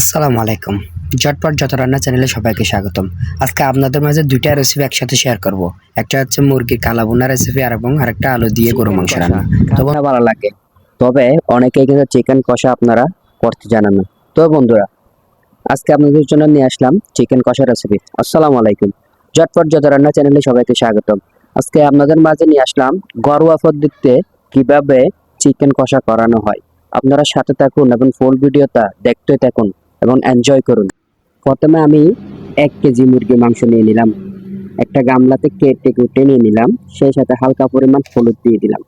আসসালামু আলাইকুম। ঝটপট যত রান্না চ্যানেলে সবাইকে স্বাগতম। আজকে আপনাদের মাঝে দুইটা রেসিপি একসাথে শেয়ার করব। একটা হচ্ছে মুরগির কালা বোনা রেসিপি আর এবং আরেকটা আলু দিয়ে গরু মাংস রান্না। তো ভালো লাগে। তবে অনেকেই কিন্তু চিকেন কষা আপনারা করতে জানেন না। তো বন্ধুরা আজকে আপনাদের জন্য নিয়ে আসলাম চিকেন কষা রেসিপি আসসালামু আলাইকুম। ঝটপট যত রান্না চ্যানেলে সবাইকে স্বাগতম। আজকে আপনাদের মাঝে নিয়ে আসলাম ঘরোয়া পদ্ধতিতে কীভাবে চিকেন কষা করানো হয়। আপনারা সাথে থাকুন এবং ফুল ভিডিওটা দেখতে থাকুন। এবং এনজয় করুন। প্রথমে আমি এক কেজি মুরগি মাংস নিয়ে নিলাম। একটা গামলাতে কেটে কুটে নিয়ে নিলাম। সেই সাথে হালকা পরিমাণ হলুদ দিয়ে দিলাম।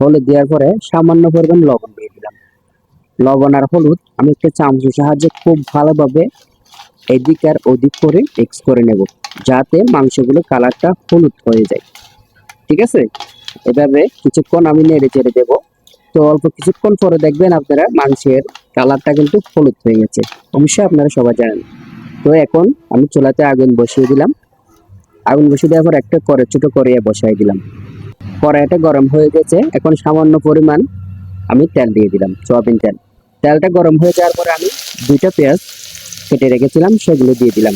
হলুদ দেওয়ার পরে সামান্য পরিমাণ লবণ দিয়ে দিলাম। লবণ আর হলুদ আমি একটা চামচের সাহায্যে খুব ভালোভাবে এদিক আর ওদিক করে মিক্স করে নেব, যাতে মাংসগুলো কালারটা হলুদ হয়ে যায়। ঠিক আছে? এভাবে কিছুক্ষণ আমি নেড়ে চেড়ে দেবো। তো অল্প কিছুক্ষণ পরে দেখবেন আপনারা মাংসের কালারটা কিন্তু হলুদ হয়ে গেছে। অবশ্যই আপনারা সবাই জানেন। তো এখন আমি চুলাতে আগুন বসিয়ে দিলাম। আগুন বসিয়ে দেওয়ার পর একটা করে, ছোটো করিয়া বসাই দিলাম। কড়াইটা গরম হয়ে গেছে। এখন সামান্য পরিমাণ আমি তেল দিয়ে দিলাম, সয়াবিন তেল। তেলটা গরম হয়ে যাওয়ার পরে আমি দুইটা পেঁয়াজ কেটে রেখেছিলাম, সেগুলো দিয়ে দিলাম।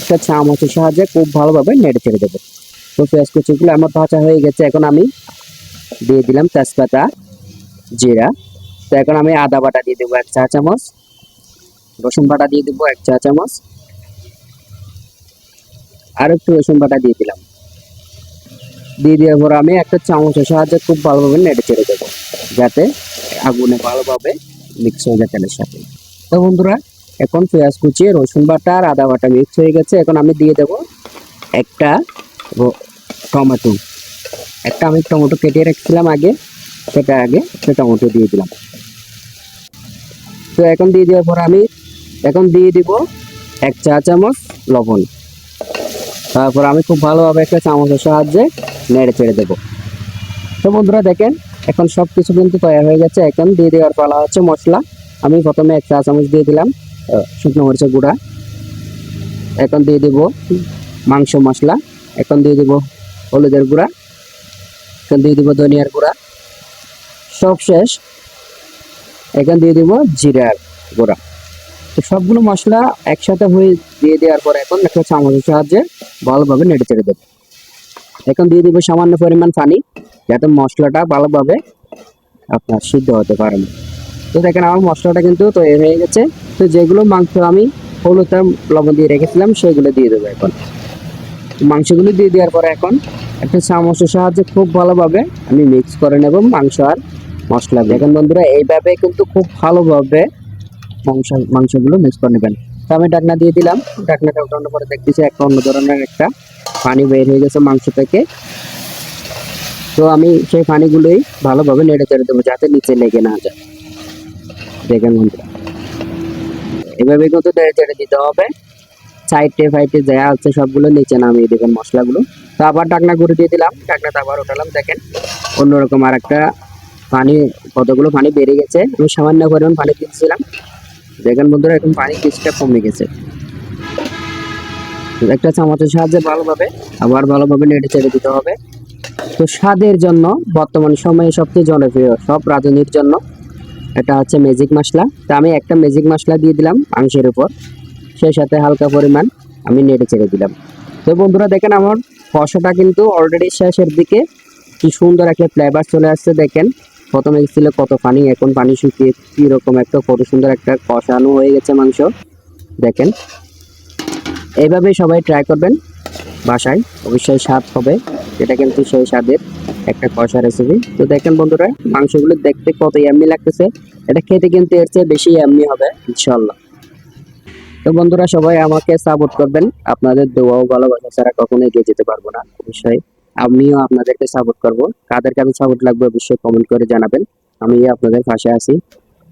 একটা চামচের সাহায্যে খুব ভালোভাবে নেড়ে ছেড়ে দেবো। তো পেঁয়াজ কুচিগুলো আমার ভাজা হয়ে গেছে। এখন আমি দিয়ে দিলাম তেজপাতা। জিরা। তো এখন আমি আদা বাটা দিয়ে দেবো এক চা চামচ, রসুন বাটা দিয়ে দেবো এক চা চামচ, আর একটু রসুন বাটা দিয়ে দিলাম। দিয়ে দেওয়ার পর আমি একটা চামচের সাহায্যে খুব ভালোভাবে নেড়ে চেড়ে দেবো, যাতে আগুনে ভালোভাবে মিক্স হয়ে যায় তেলের সাথে। তো বন্ধুরা, এখন পেঁয়াজ কুচি, রসুন বাটা আর আদা বাটা মিক্স হয়ে গেছে। এখন আমি দিয়ে দেবো একটা টমেটো। একটা আমি টমেটো কেটে রেখেছিলাম আগে। সেটা আগে সে টমেটো দিয়ে দিলাম। তো এখন দিয়ে দেওয়ার পর আমি এখন দিয়ে দিব এক চা চামচ লবণ। তারপর আমি খুব ভালোভাবে একটা চামচের সাহায্যে নেড়ে চেড়ে দেবো। তো বন্ধুরা দেখেন, এখন সব কিছু কিন্তু তৈরি হয়ে গেছে। এখন দিয়ে দেওয়ার পালা হচ্ছে মশলা। আমি প্রথমে এক চা চামচ দিয়ে দিলাম শুকনো মরিচের গুঁড়া। এখন দিয়ে দিব মাংস মশলা। এখন দিয়ে দিব হলুদের গুঁড়া। এখন দিয়ে দিব ধনিয়ার গুঁড়া। সব শেষ। এখন দিয়ে দিব জিরার গুঁড়া। তো সবগুলো মশলা একসাথে হয়ে দিয়ে দেওয়ার পর এখন একটা চামচের সাহায্যে ভালোভাবে নেড়ে চেড়ে দেবো। এখন দিয়ে দিব সামান্য পরিমাণ পানি, যাতে মশলাটা ভালোভাবে আপনার সিদ্ধ হতে পারে না। তো দেখেন আমার মশলাটা কিন্তু তৈরি হয়ে গেছে। তো যেগুলো মাংস আমি হলুদ লবণ দিয়ে রেখেছিলাম, সেগুলো দিয়ে দেবো এখন। মাংসগুলো দিয়ে দেওয়ার পরে এখন একটা চামচের সাহায্যে খুব ভালোভাবে আমি মিক্স করে নেব মাংস আর মশলা দেখেন বন্ধুরা, এইভাবে কিন্তু খুব ভালোভাবে মাংস, মাংসগুলো মিক্স করে নেবেন। তো আমি ডাকনা দিয়ে দিলাম। ডাকনাটা উঠানোর পরে দেখতেছি একটা অন্য ধরনের একটা পানি বের হয়ে গেছে মাংস থেকে। তো আমি সেই পানিগুলোই ভালোভাবে নেড়ে চেড়ে দেবো যাতে নিচে লেগে না যায়। দেখেন বন্ধুরা। এভাবে কিন্তু নেড়ে চেড়ে দিতে হবে। সাইডে ফাইডে যা আছে সবগুলো নিচে নামিয়ে দেবেন মশলাগুলো। তো আবার ডাকনা করে দিয়ে দিলাম। ডাকনাটা আবার উঠালাম, দেখেন। অন্যরকম আর একটা পানি, কতগুলো পানি বেড়ে গেছে। আমি সামান্য পরিমাণ পানি দিয়েছিলাম। দেখেন বন্ধুরা, এখন পানি কিছুটা কমে গেছে। একটা চামচের সাহায্যে ভালোভাবে, আবার ভালোভাবে নেড়ে চেড়ে দিতে হবে। তো স্বাদের জন্য বর্তমান সময়ে সবচেয়ে জনপ্রিয়, সব রাঁধুনির জন্য এটা হচ্ছে ম্যাজিক মশলা। তা আমি একটা ম্যাজিক মশলা দিয়ে দিলাম মাংসের উপর। সেই সাথে হালকা পরিমাণ আমি নেড়ে চেড়ে দিলাম। তো বন্ধুরা, দেখেন আমার কষাটা কিন্তু অলরেডি শেষের দিকে। কি সুন্দর একটা ফ্লেভার চলে আসছে, দেখেন। প্রথমে ছিল কত পানি, এখন পানি শুকিয়ে কীরকম একটা কত সুন্দর একটা কষানো হয়ে গেছে মাংস। দেখেন। এইভাবে সবাই ট্রাই করবেন, বাসায় অবশ্যই স্বাদ হবে, এটা কিন্তু সেই স্বাদের একটা কষা রেসিপি তো দেখেন বন্ধুরা, মাংসগুলো দেখতে কত এমনি লাগতেছে। এটা খেতে কিন্তু এর চেয়ে বেশি ইয়াম্মি হবে ইনশাল্লাহ তো বন্ধুরা, সবাই আমাকে সাপোর্ট করবেন। আপনাদের দোয়া ও ভালোবাসা ছাড়া কখনো এগিয়ে যেতে পারব না, অবশ্যই। আমিও আপনাদেরকে সাপোর্ট করব। কাদের কাছে সাপোর্ট লাগবে অবশ্যই কমেন্ট করে জানাবেন। আমি আপনাদের পাশে আছি।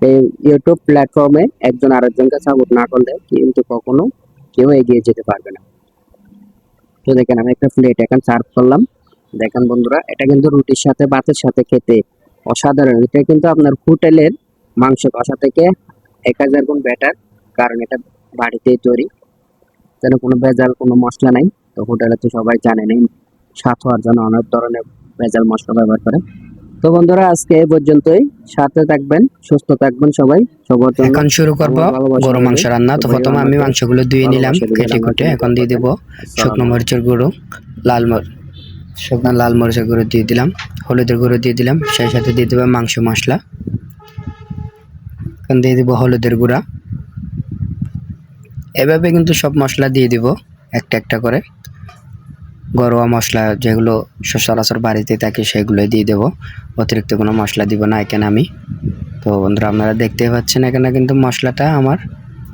এই ইউটিউব প্ল্যাটফর্মে একজন আরেকজনকে সাপোর্ট না করলে কিন্তু কখনো কেউ এগিয়ে যেতে পারবে না। তো দেখেন, আমি একটা প্লেট এখন সার্ভ করলাম। দেখেন বন্ধুরা, এটা কিন্তু রুটির সাথে, ভাতের সাথে খেতে অসাধারণ। এটা কিন্তু আপনার হোটেলের মাংস কষা থেকে এক হাজার গুণ বেটার কারণ এটা বাড়িতেই তৈরি। যেন কোনো ভেজাল, কোনো মশলা নাই, তো হোটেলে তো সবাই জানে নেই স্বাদ হওয়ার জন্য অনেক ধরনের ভেজাল মশলা ব্যবহার করে। তো বন্ধুরা আজকে এই পর্যন্তই। সাথে থাকবেন সুস্থ থাকবেন সবাই। সবার জন্য এখন শুরু করব গরু মাংস রান্না। তো প্রথমে আমি মাংসগুলো ধুয়ে নিলাম কেটে কুটে এখন দিয়ে দেবো শুকনো মরিচের গুঁড়ো লাল মরিচ শুকনো লাল মরিচের গুঁড়ো দিয়ে দিলাম হলুদের গুঁড়ো দিয়ে দিলাম সেই সাথে দিয়ে দেবো মাংস মশলা। এখন দিয়ে দিব হলুদের গুঁড়া। এভাবে কিন্তু সব মশলা দিয়ে দিব একটা একটা করে। ঘরোয়া মশলা যেগুলো সচরাচর বাড়িতে থাকে সেগুলোই দিয়ে দেবো। অতিরিক্ত কোনো মশলা দিব না এখানে আমি। তো বন্ধুরা, আপনারা দেখতেই পাচ্ছেন এখানে কিন্তু মশলাটা আমার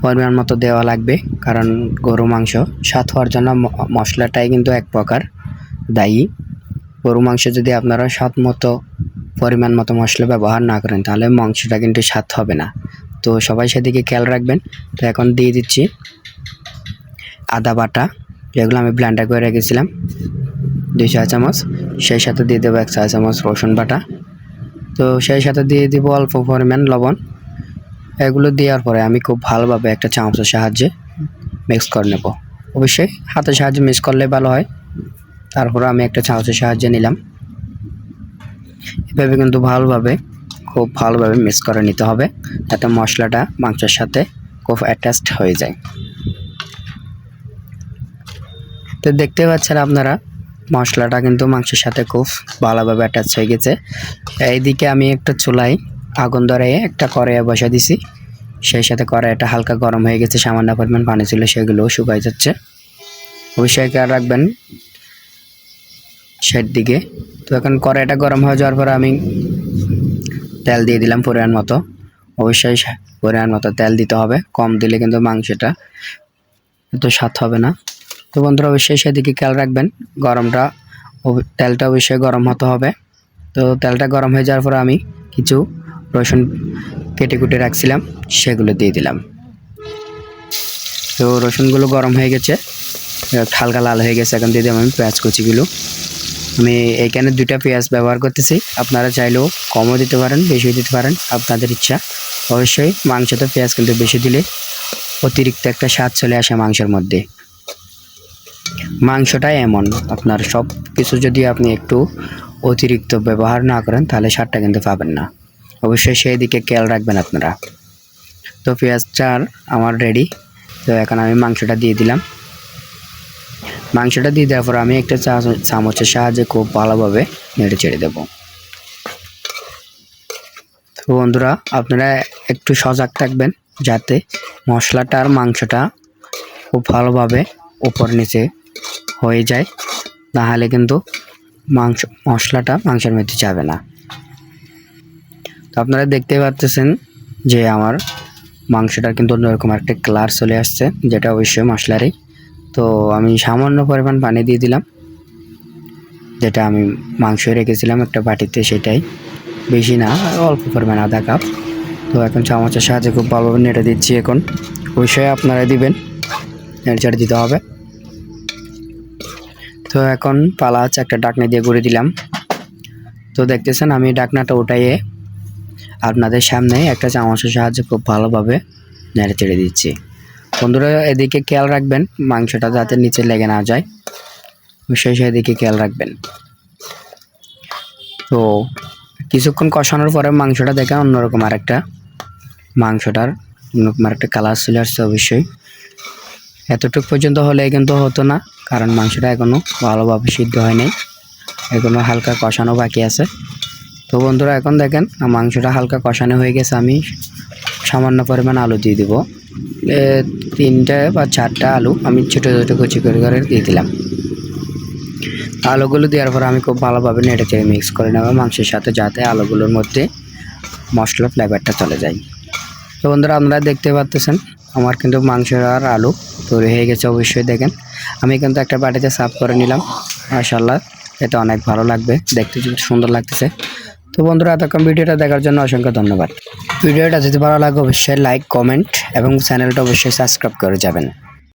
পরিমাণ মতো দেওয়া লাগবে। কারণ গরু মাংস স্বাদ হওয়ার জন্য মশলাটাই কিন্তু এক প্রকার দায়ী। গরু মাংস যদি আপনারা স্বাদ মতো, পরিমাণ মতো মশলা ব্যবহার না করেন, তাহলে মাংসটা কিন্তু স্বাদ হবে না। তো সবাই সেদিকে খেয়াল রাখবেন। তো এখন দিয়ে দিচ্ছি আদা বাটা। যেগুলো আমি ব্ল্যান্ডার করে রেখেছিলাম। দুই চা চামচ, সেই সাথে দিয়ে দেবো এক চা চামচ রসুন বাটা। তো সেই সাথে দিয়ে দিব অল্প পরিমাণ লবণ। এগুলো দেওয়ার পরে আমি খুব ভালোভাবে একটা চামচের সাহায্যে মিক্স করে নেব। অবশ্যই হাতের সাহায্যে মিক্স করলে ভালো হয়। তারপরে আমি একটা চামচের সাহায্যে নিলাম। এভাবে কিন্তু ভালোভাবে, খুব ভালোভাবে মিক্স করে নিতে হবে। যাতে মশলাটা মাংসের সাথে খুব অ্যাটাচড হয়ে যায়। তো দেখতে পাচ্ছেন আপনারা, মশলাটা কিন্তু মাংসের সাথে খুব ভালোভাবে অ্যাটাচ হয়ে গেছে। এইদিকে আমি একটা চুলায় আগুন ধরে একটা কড়াইয়ে বসা দিছি। সেই সাথে কড়াইটা হালকা গরম হয়ে গেছে, সামান্য পরিমাণ পানি ছিল সেগুলোও শুকাই যাচ্ছে। অবশ্যই খেয়াল রাখবেন সের দিকে। তো এখন কড়াইটা গরম হয়ে যাওয়ার পরে আমি তেল দিয়ে দিলাম পরিমাণ মতো। অবশ্যই পরিমাণ মতো তেল দিতে হবে, কম দিলে কিন্তু মাংসটা এত স্বাদ হবে না। তো বন্ধুরা, অবশ্যই সেদিকে খেয়াল রাখবেন। গরমটা তেলটা অবশ্যই গরম হতে হবে। তো তেলটা গরম হয়ে যাওয়ার পর আমি কিছু রসুন কেটে কুটে রাখছিলাম, সেগুলো দিয়ে দিলাম। তো রসুনগুলো গরম হয়ে গেছে হালকা লাল হয়ে গেছে, এখন দিয়ে দিলাম আমি পেঁয়াজ কুচিগুলো। আমি এইখানে দুইটা পেঁয়াজ ব্যবহার করতেছি, আপনারা চাইলেও কমও দিতে পারেন, বেশিও দিতে পারেন, আপনাদের ইচ্ছা। অবশ্যই মাংসতে পেঁয়াজ কিন্তু বেশি দিলে অতিরিক্ত একটা স্বাদ চলে আসে মাংসের মধ্যে। মাংসটাই এমন। আপনার সব কিছু যদি আপনি একটু অতিরিক্ত ব্যবহার না করেন, তাহলে স্বাদটা কিন্তু পাবেন না। অবশ্যই সেই দিকে খেয়াল রাখবেন আপনারা। তো পেঁয়াজটা আমার রেডি তো এখন আমি মাংসটা দিয়ে দিলাম। মাংসটা দিয়ে দেওয়ার পর আমি একটা চামচের সাহায্যে খুব ভালোভাবে নেড়ে ছেড়ে দেবো। তো বন্ধুরা, আপনারা একটু সজাগ থাকবেন যাতে মশলাটা আর মাংসটা খুব ভালোভাবে উপর নিচে হয়ে যায়, নাহলে কিন্তু মাংস, মশলাটা মাংসের মধ্যে যাবে না। তো আপনারা দেখতে পাচ্ছেন যে আমার মাংসটার কিন্তু অন্যরকম একটা কালার চলে আসছে, যেটা অবশ্যই মশলারই। তো আমি সামান্য পরিমাণ পানি দিয়ে দিলাম, যেটা আমি মাংস রেখেছিলাম একটা বাটিতে সেটাই। বেশি না, অল্প পরিমাণ আধা কাপ। তো এখন চামচের সাহায্যে খুব ভালোভাবে নেড়ে দিচ্ছি এখন। অবশ্যই আপনারা দিবেন নেড়ে দিতে হবে। তো এখন পালা হচ্ছে একটা ডাকনা দিয়ে ঘুরে দিলাম। তো দেখতেছেন, আমি ডাকনাটা উঠাইয়ে আপনাদের সামনে একটা চামচের সাহায্যে খুব ভালোভাবে নেড়ে চেড়ে দিচ্ছি। বন্ধুরা, এদিকে খেয়াল রাখবেন, মাংসটা যাতে নিচে লেগে না যায়। অবশ্যই সেদিকে খেয়াল রাখবেন। তো কিছুক্ষণ কষানোর পরে মাংসটা দেখেন অন্যরকম আর একটা মাংসটার, অন্যরকম আর একটা কালার চলে আসছে অবশ্যই। এতটুকু পর্যন্ত হলে কিন্তু হতো না, কারণ মাংসটা এখনও ভালোভাবে সিদ্ধ হয় নাই। এখনও হালকা কষানো বাকি আছে। তো বন্ধুরা, এখন দেখেন মাংসটা হালকা কষানো হয়ে গেছে। আমি সামান্য পরিমাণ আলু দিয়ে দিব। তিনটে বা চারটা আলু আমি ছোটো ছোটো কুচি করে করে দিয়ে দিলাম। আলুগুলো দেওয়ার পর আমি খুব ভালোভাবে নেড়ে চেড়ে মিক্স করে নেব মাংসের সাথে, যাতে আলুগুলোর মধ্যে মশলা ফ্লেভারটা চলে যায়। তো বন্ধুরা, আপনারা দেখতে পাচ্ছেন আমার কিন্তু মাংস আর আলু তৈরি হয়ে গেছে অবশ্যই দেখেন। আমি কিন্তু একটা বাটিতে সাফ করে নিলাম। মাশাল্লাহ এটা অনেক ভালো লাগবে, দেখতে সুন্দর লাগতেছে। তো বন্ধুরা, এতক্ষণ ভিডিওটা দেখার জন্য অসংখ্য ধন্যবাদ। ভিডিওটা যদি ভালো লাগে, অবশ্যই লাইক, কমেন্ট এবং চ্যানেলটা অবশ্যই সাবস্ক্রাইব করে যাবেন।